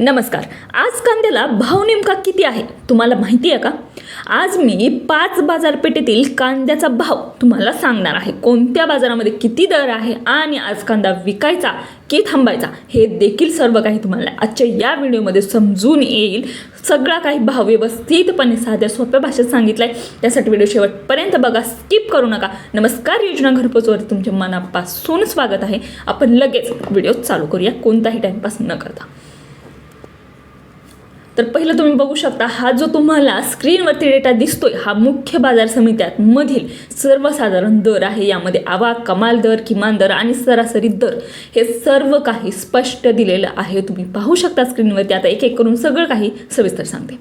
नमस्कार. आज कांद्याला भाव नेमका किती आहे? तुम्हाला माहिती आहे का? आज मी पाच बाजारपेठेतील कांद्याचा भाव तुम्हाला सांगणार आहे. कोणत्या बाजारामध्ये किती दर आहे आणि आज कांदा विकायचा की थांबायचा हे देखील सर्व काही तुम्हाला आजच्या या व्हिडिओमध्ये समजून येईल. सगळा काही भाव व्यवस्थितपणे साध्या सोप्या भाषेत सांगितलं आहे त्यासाठी व्हिडिओ शेवटपर्यंत बघा स्किप करू नका. नमस्कार योजना घरपोचवर तुमच्या मनापासून स्वागत आहे. आपण लगेच व्हिडिओ चालू करूया. कोणताही टाईमपास न करता. तर पहिलं तुम्ही बघू शकता हा जो तुम्हाला स्क्रीनवरती डेटा दिसतोय हा मुख्य बाजार समित्यांमधील सर्वसाधारण दर आहे. यामध्ये आवा कमाल दर किमान दर आणि सरासरी दर हे सर्व काही स्पष्ट दिलेलं आहे. तुम्ही पाहू शकता स्क्रीनवरती आता एक एक करून सगळं काही सविस्तर सांगते.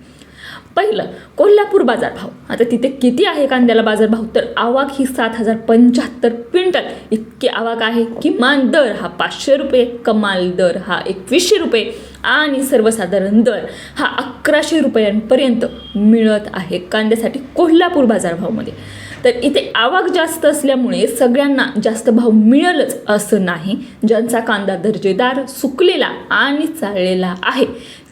पहिलं कोल्हापूर बाजारभाव आता तिथे किती आहे कांद्याला बाजारभाव तर आवाक ही सात हजार पंच्याहत्तर क्विंटल. इतकी आवाक आहे. किमान दर हा पाचशे रुपये कमाल दर हा एकवीसशे रुपये. आणि सर्वसाधारण दर हा अकराशे रुपयांपर्यंत मिळत आहे कांद्यासाठी कोल्हापूर बाजारभावमध्ये. तर इथे आवक जास्त असल्यामुळे सगळ्यांना जास्त भाव मिळेलच असं नाही. ज्यांचा कांदा दर्जेदार सुकलेला आणि चाळलेला आहे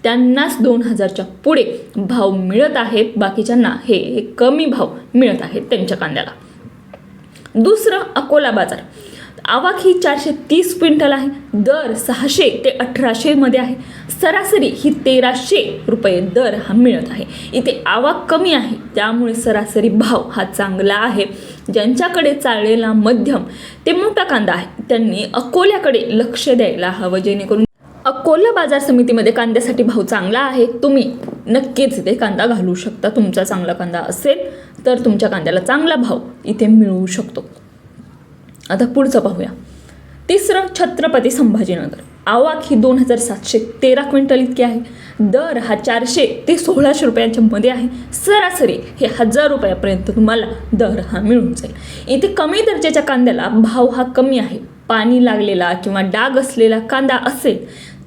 त्यांनाच दोन हजारच्या पुढे भाव मिळत आहेत बाकीच्यांना हे कमी भाव मिळत आहेत त्यांच्या कांद्याला. दुसरं अकोला बाजार. आवाक ही चारशे तीस क्विंटल आहे. दर सहाशे ते अठराशेमध्ये आहे. सरासरी ही तेराशे रुपये दर हा मिळत आहे. इथे आवाक कमी आहे. त्यामुळे सरासरी भाव हा चांगला आहे. ज्यांच्याकडे चाललेला मध्यम ते मोठा कांदा आहे त्यांनी अकोल्याकडे लक्ष द्यायला हवं जेणेकरून अकोला बाजार समितीमध्ये कांद्यासाठी भाव चांगला आहे. तुम्ही नक्कीच इथे कांदा घालू शकता. तुमचा चांगला कांदा असेल तर तुमच्या कांद्याला चांगला भाव इथे मिळू शकतो. आता पुढचं पाहूया. तिसरं छत्रपती संभाजीनगर. आवाक ही दोन हजार सातशे तेरा क्विंटल इतकी आहे. दर हा चारशे ते सोळाशे रुपयांच्या मध्ये आहे. सरासरी हे हजार रुपयापर्यंत तुम्हाला दर हा मिळून जाईल. इथे कमी दर्जाच्या कांद्याला भाव हा कमी आहे. पाणी लागलेला किंवा डाग असलेला कांदा असेल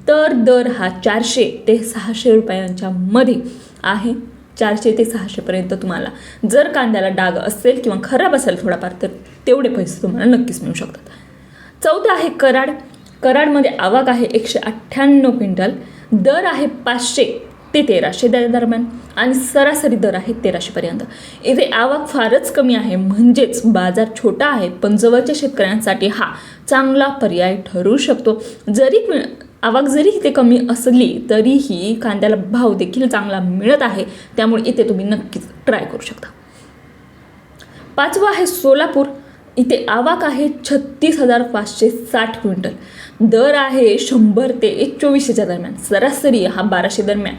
तर दर हा चारशे ते सहाशे रुपयांच्या मध्ये आहे. चारशे ते सहाशेपर्यंत तुम्हाला जर कांद्याला डाग असेल किंवा खराब असेल थोडाफार तर तेवढे पैसे तुम्हाला नक्कीच मिळू शकतात. चौथं आहे कराड. कराडमध्ये आवाक आहे एकशे अठ्ठ्याण्णव क्विंटल. दर आहे पाचशे ते तेराशे दरम्यान. आणि सरासरी दर आहे तेराशेपर्यंत इथे आवक फारच कमी आहे. म्हणजेच बाजार छोटा आहे पण जवळच्या शेतकऱ्यांसाठी हा चांगला पर्याय ठरू शकतो. जरी आवक जरी इथे कमी असली तरीही कांद्याला भाव देखील चांगला मिळत आहे. त्यामुळे इथे तुम्ही नक्कीच ट्राय करू शकता. पाचवं आहे सोलापूर. इथे आवाक आहे छत्तीस हजार पाचशे साठ क्विंटल. दर आहे शंभर ते एक चोवीसशेच्या दरम्यान. सरासरी हा बाराशे दरम्यान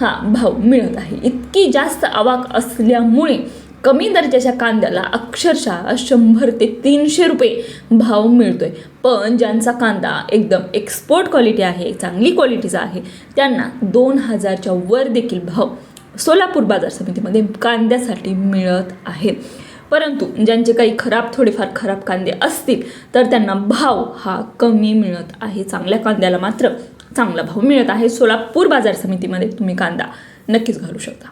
हा भाव मिळत आहे. इतकी जास्त आवाक असल्यामुळे कमी दर्जाच्या कांद्याला अक्षरशः शंभर ते तीनशे रुपये भाव मिळतोय. पण ज्यांचा कांदा एकदम एक्सपोर्ट क्वालिटी आहे चांगली क्वालिटीचा आहे त्यांना दोन हजारच्या वर देखील भाव सोलापूर बाजार समितीमध्ये कांद्यासाठी मिळत आहे परंतु ज्यांचे काही खराब थोडेफार खराब कांदे असतील तर त्यांना भाव हा कमी मिळत आहे. चांगल्या कांद्याला मात्र चांगला भाव मिळत आहे. सोलापूर बाजार समितीमध्ये तुम्ही कांदा नक्कीच घालू शकता.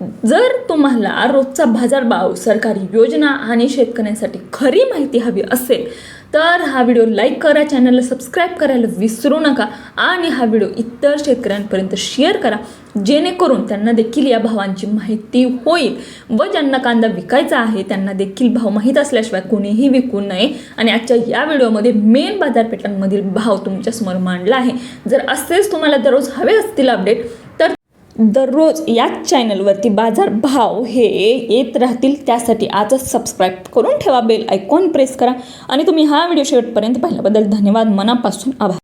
जर तुम्हाला रोजचा बाजारभाव सरकारी योजना आणि शेतकऱ्यांसाठी खरी माहिती हवी असेल तर हा व्हिडिओ लाईक करा चॅनलला सबस्क्राईब करायला विसरू नका आणि हा व्हिडिओ इतर शेतकऱ्यांपर्यंत शेअर करा जेणेकरून त्यांना देखील या भावांची माहिती होईल व ज्यांना कांदा विकायचा आहे त्यांना देखील भाव माहीत असल्याशिवाय कोणीही विकू नये. आणि आजच्या या व्हिडिओमध्ये मेन बाजारपेठांमधील भाव तुमच्यासमोर मांडला आहे. जर असेच तुम्हाला दररोज हवे असतील अपडेट दररोज याच चॅनलवरती बाजार भाव हे येत राहतील त्यासाठी आजच सबस्क्राईब करून ठेवा बेल आयकॉन प्रेस करा. आणि तुम्ही हा व्हिडिओ शेवटपर्यंत पाहिल्याबद्दल धन्यवाद. मनापासून आभार.